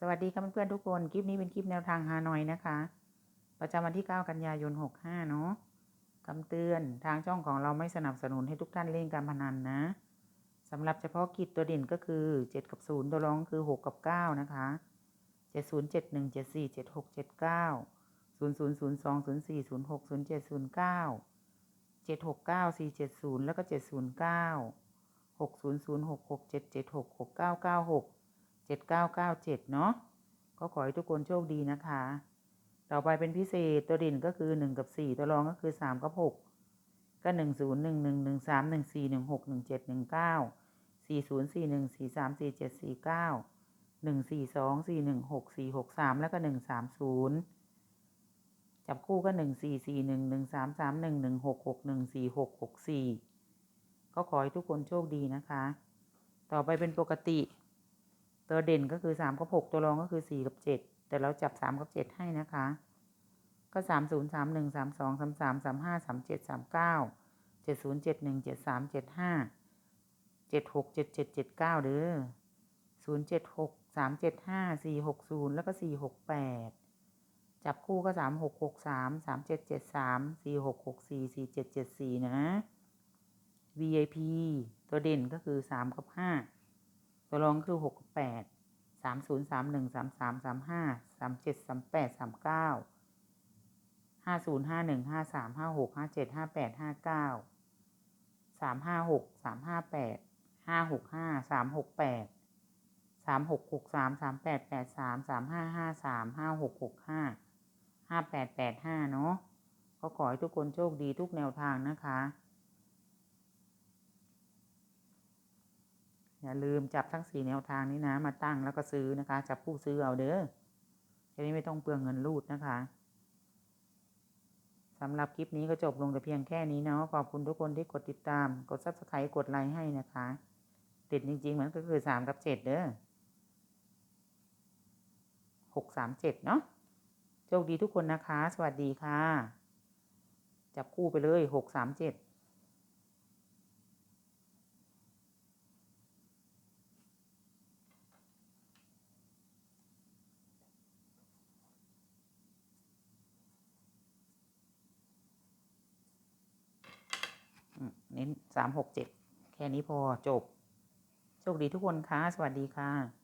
สวัสดีค่ะเพื่อนๆทุกคน คลิปนี้เป็นคลิปแนวทางฮานอยนะคะ ประจำวันที่ 9 กันยายน 65 เนาะคำเตือนทางช่องของเราไม่สนับสนุนให้ทุกท่านเล่นการพนันนะสำหรับเฉพาะกิจตัวเด่นก็คือ 7 กับ 0 ตัวรองคือ 6 กับ 9 นะคะ 70 71 74 76 79 00 02 04 06 07 09 769 470 แล้วก็ 709 600 66 776 6996 เจ็ดเก้าเก้าเจ็ดเนาะก็ขอให้ทุกคนโชคดีนะคะ ต่อไปเป็นพิเศษตัวเด่นก็คือหนึ่งกับสี่ตัวรองก็คือสามกับหกก็หนึ่งศูนย์หนึ่งหนึ่งหนึ่งสามหนึ่งสี่หนึ่งหกหนึ่งเจ็ดหนึ่งเก้าสี่ศูนย์สี่หนึ่งสี่สามสี่เจ็ดสี่เก้าหนึ่งสี่สองสี่หนึ่งหกสี่หกสามแล้วก็หนึ่งสามศูนย์จับคู่ก็หนึ่งสี่สี่หนึ่งหนึ่งสามสามหนึ่งหนึ่งหกหกหนึ่งสี่หกหกสี่ก็ขอให้ทุกคนโชคดีนะคะ ต่อไปเป็นปกติ ตัวเด่นก็คือสามกับหกตัวรองก็คือสี่กับเจ็ดแต่เราจับสามกับเจ็ดให้นะคะ ก็สามศูนย์สามหนึ่งสามสองสามสามสามห้าสามเจ็ดสามเก้าเจ็ดศูนย์เจ็ดหนึ่งเจ็ดสามเจ็ดห้าเจ็ดหกเจ็ดเจ็ดเจ็ดเก้าเด้อศูนย์เจ็ดหกสามเจ็ดห้าสี่หกศูนย์แล้วก็สี่หกแปดจับคู่ก็สามหกหกสามสามเจ็ดเจ็ดสามสี่หกหกสี่สี่เจ็ดเจ็ดสี่นะ VIP ตัวเด่นก็คือสามกับห้า ตัวรองคือหกแปดสามศูนย์สามหนึ่งสามสามสามห้าสามเจ็ดสามแปดสามเก้าห้าศูนย์ห้าหนึ่งห้าสามห้าหกห้าเจ็ดห้าแปดห้าเก้าสามห้าหกสามห้าแปดห้าหกห้าสามหกแปดสามหกหกสามสามแปดแปดสามสามห้าห้าสามห้าหกหกห้าห้าแปดแปดห้าเนาะก็ขอให้ทุกคนโชคดีทุกแนวทางนะคะ อย่าลืมจับทั้งสี่แนวทางนี้นะ มาตั้งแล้วก็ซื้อนะคะ จับผู้ซื้อเอาเด้อจะได้ไม่ต้องเปลืองเงินรูดนะคะสำหรับคลิปนี้ก็จบลงแต่เพียงแค่นี้เนาะขอบคุณทุกคนที่กดติดตาม กดซับสไครต์กดไลค์ให้นะคะ ติดจริงๆเหมันก็คือสามกับเจ็ดเด้อหกสามเจ็ดเนาะโชคดีทุกคนนะคะ สวัสดีค่ะ จับคู่ไปเลยหกสามเจ็ด เน้นสามหกเจ็ดแค่นี้พอจบ โชคดีทุกคนค่ะ สวัสดีค่ะ